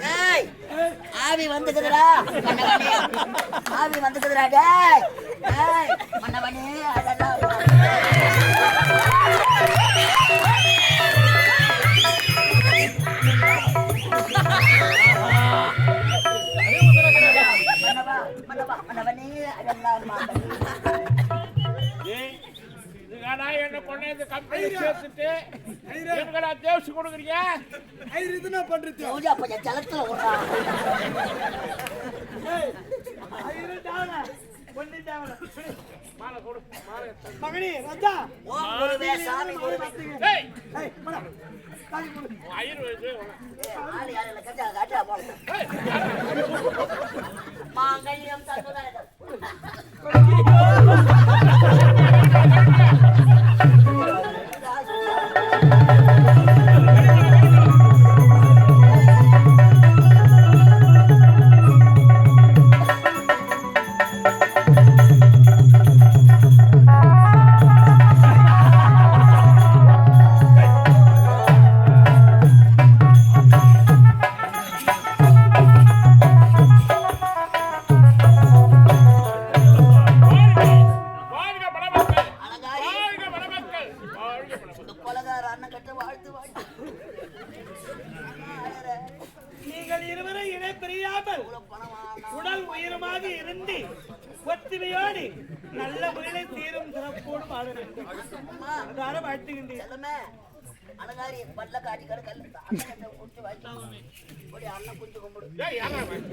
டேய் ஆவி வந்துக்குதுடா ஆவி வந்துக்குதுடா டேய். டேய் மன்னவனே அதெல்லாம் மன்னவா மன்னவா மன்னவனே இதுக்காடா என்ன கொண்டாந்து கம்பெனி சேர்த்துட்டு இவங்கடா தேவசி கொடுக்குறீங்க? ஐயர் இது என்ன பண்றது. பூஜா பையன் ஜலத்துல விடுறான் ஐயர் தாவல பொண்ணு தாவல மாலை கொடு மாலை எடுத்து. மகனே ராஜா. ஓம் குருவே சாமி குருவே. ஏய், ஏய் காய் கொடு ஐயர் ஆளு கஜா, கஜா மாங்கல்யம் உடல் உயிருமாக இருந்து ஒத்துமையோடு நல்ல முறையில் சீரும் சிறப்போடு வாழ வேண்டும் அம்மா அதார வாழ்த்துகின்றேன். செல்லமே. அலங்காரி பல்ல காட்டி கடை கல்லு அண்ணன் குடிச்சு போடி அண்ணன் குஞ்சு கும்பிடு. ஏய், யாரா அவன்?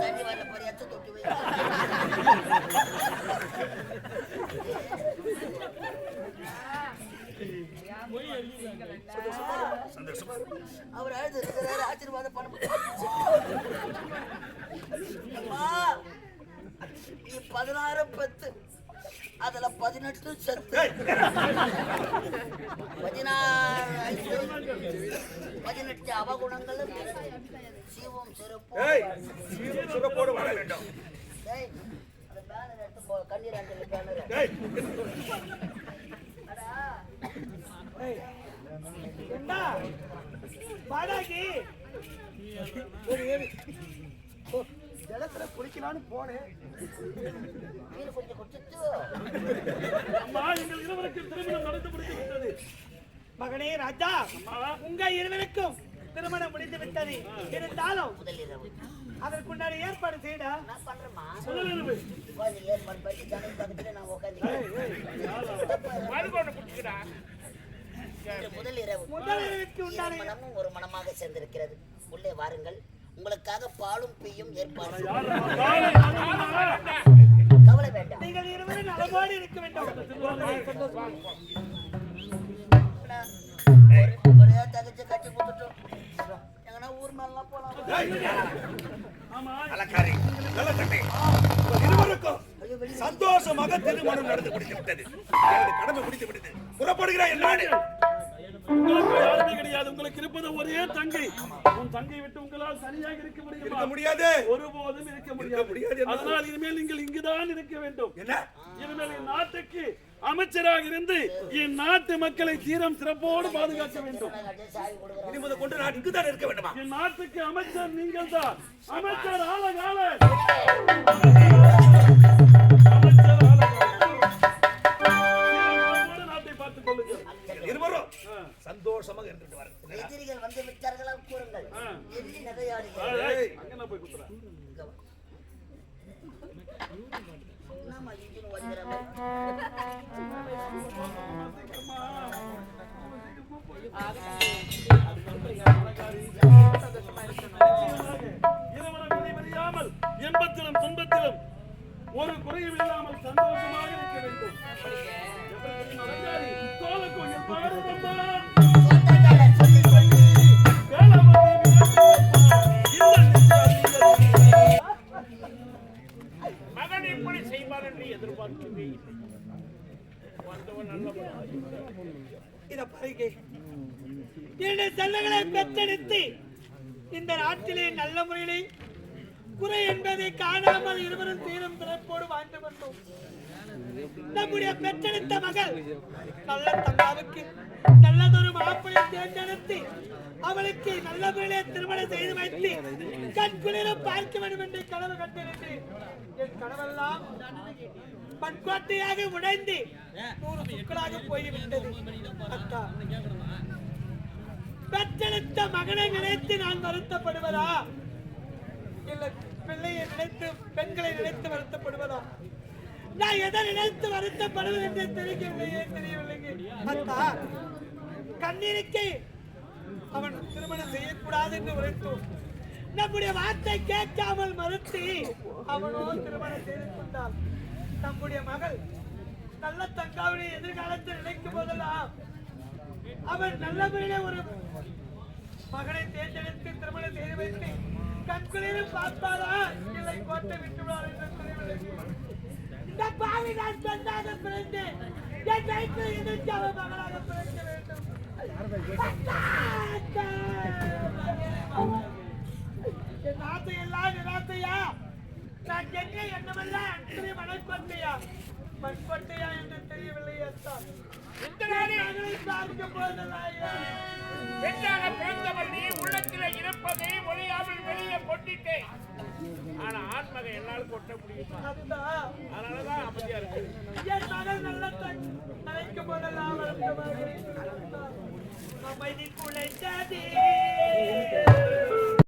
தண்ணி வரல போய் எச்ச தொட்டி அவர் அழுது. ஆசீர்வாதம் பண்ண நீ பதினாறு பத்து. அதுல பதினெட்டு செத்து. பதினாறு பதினெட்டு அவகுணங்களும் சீவம் சிறப்பு சிறப்போடு வாழ வேண்டும். கண்ணீர் அஞ்சலி banner. பாடாகி ஜலத்துல குளிக்கலாம்னு போனேன் கொஞ்சம் குடிச்சிட்டு, அம்மா எங்கள் இருவருக்கு திருமணம் நடந்து முடிந்து விட்டது மகனே ராஜா உங்க இருவருக்கும் திருமணம் முடிந்து விட்டது இருந்தாலும். அதற்குண்டான ஏற்பாடு செய்யடா ஏற்பாடு பண்ணி பக்கத்துல நான் உட்கார்ந்துக்கிறேன். முதல் இரவு முதல் இரவுக்கு இரு உண்டான மனமும் ஒரு மனமாக சேர்ந்திருக்கிறது. உள்ளே வாருங்கள். உங்களுக்காக பாலும் பீயும் ஏற்பாடு கவலை வேண்டாம். நீங்கள் இருவரும் நலமோடு இருக்க வேண்டும். ஒரே தகச்சு கட்டி கொடுத்துட்டோம் எங்கன்னா ஊர் மேலாம் போலாம் சந்தோஷமாக திருமணம் நடந்து முடிந்து விட்டது. எனது கடமை முடித்து விட்டது. புறப்படுகிறாய் என் நாடு. கிடையாது. உங்களுக்கு இருப்பது ஒரே தங்கை. உன் தங்கை விட்டு உங்களால் தனியாக இருக்க முடியுமா? முடியாது. ஒருபோதும் இருக்க முடியாது? அதனால் இனிமேல் நீங்கள் இங்குதான் இருக்க வேண்டும். இனிமேல் என் நாட்டுக்கு அமைச்சராக இருந்து என் நாட்டு மக்களை சீரம் சிறப்போடு பாதுகாக்க வேண்டும். சாவி கொடுக்குறேன் இனி முதல் கொண்டு நான் இங்குதான் இருக்க வேண்டுமா? என் நாட்டுக்கு அமைச்சர் நீங்கள் தான் அமைச்சர் ஆலகால அமைச்சர் சந்தோஷமாக இருந்துட்டு எதிரிகள் வந்து விட்டார்களா கூறுங்கள். எதிரி இன்பத்திலும் துன்பத்திலும் ஒரு குறையும் இல்லாமல் சந்தோஷமாக இருக்க வேண்டும். எப்படி இத பாருங்க என்னுடைய செல்லங்களை பெற்றெடுத்து இந்த நாட்டிலே நல்ல முறையிலே குறை என்பதை காணாமல் இருவரும் தீரும் பிறப்போடு வாழ்ந்து வந்தோம். நம்முடைய பெற்றெடுத்த மகள் நல்ல தங்காவுக்கு நல்லதொரு மாப்பிளை தேர்ந்தெடுத்து அவளுக்கு நல்ல முறையிலே திருமணம் செய்து வைத்து கண் பார்க்க வேண்டும் என்று கனவு கண்டிருக்கிறேன். என் கனவெல்லாம் பண்பாட்டையாக உடைந்து நூறு சுக்களாக போய்விட்டது. அக்கா பெற்றெடுத்த மகனை நினைத்து நான் வருத்தப்படுவதா? இல்லை பிள்ளையை நினைத்து பெண்களை நினைத்து வருத்தப்படுவதா? நான் எதை நினைத்து வருத்தப்படுவது என்று தெரியவில்லையே தெரியவில்லைங்க. அத்தா கண்ணீருக்கு அவன் திருமணம் செய்யக்கூடாது என்று உரைத்தோம். நம்முடைய வார்த்தை கேட்காமல் மறுத்து அவனோ திருமணம் செய்து கொண்டான். நம்முடைய மகள் நல்ல தங்காவுடைய எதிர்காலத்தை நினைக்கும் போதெல்லாம் அவன் நல்ல முறையில ஒரு மகனை தேர்ந்தெடுத்து திருமணம் செய்து வைத்து கண்குளிரும் பார்த்தாரா? இல்லை கோட்டை விட்டுவிடார் இந்த பாவி நான் பெண்ணாக பிறந்து என் வயிற்று எதிர்த்து அவன் மகனாக பிறக்க வேண்டும். அத்தா, அத்தா, என் நிராசையா நான் என்ன எண்ணமெல்லாம் அத்தனை என்று பெண்ணாக பிறந்தவள் நீ உள்ளத்திலே இருப்பதை ஒழியாமல் வெளியே கொட்டிட்டேன். ஆனா ஆண்மகன் என்னால் கொட்ட முடியுமா? அதனாலதான் அமைதியா இருக்கு. என் மகள் நல்ல வருத்தமாக இருக்கிறது. அமைதி குலைந்ததே